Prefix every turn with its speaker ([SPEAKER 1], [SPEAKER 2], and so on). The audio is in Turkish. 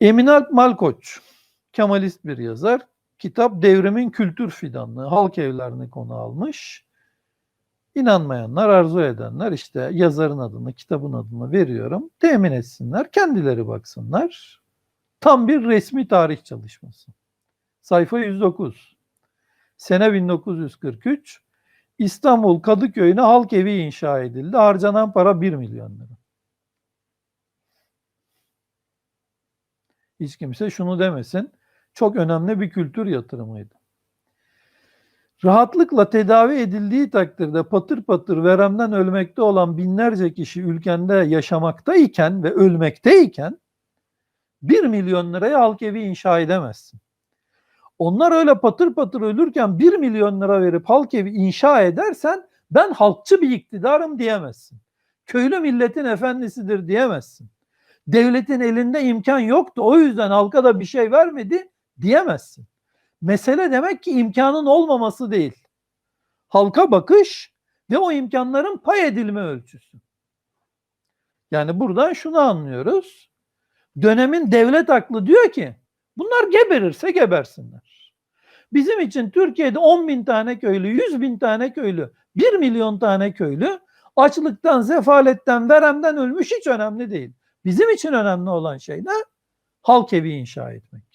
[SPEAKER 1] Eminalp Malkoç, Kemalist bir yazar. Kitap Devrimin Kültür Fidanlığı, halk evlerini konu almış. İnanmayanlar, arzu edenler işte yazarın adını, kitabın adını veriyorum. Temin etsinler, kendileri baksınlar. Tam bir resmi tarih çalışması. Sayfa 109. Sene 1943. İstanbul Kadıköy'üne halk evi inşa edildi. Harcanan para 1 milyon lira. Hiç kimse şunu demesin. Çok önemli bir kültür yatırımıydı. Rahatlıkla tedavi edildiği takdirde patır patır veremden ölmekte olan binlerce kişi ülkende yaşamaktayken ve ölmekteyken 1 milyon liraya halk evi inşa edemezsin. Onlar öyle patır patır ölürken 1 milyon lira verip halk evi inşa edersen ben halkçı bir iktidarım diyemezsin. Köylü milletin efendisidir diyemezsin. Devletin elinde imkan yoktu o yüzden halka da bir şey vermedi diyemezsin. Mesele demek ki imkanın olmaması değil. Halka bakış ve o imkanların pay edilme ölçüsü. Yani buradan şunu anlıyoruz. Dönemin devlet aklı diyor ki bunlar geberirse gebersinler. Bizim için Türkiye'de 10 bin tane köylü, 100 bin tane köylü, 1 milyon tane köylü açlıktan, sefaletten, veremden ölmüş hiç önemli değil. Bizim için önemli olan şey ne? Halk evi inşa etmek.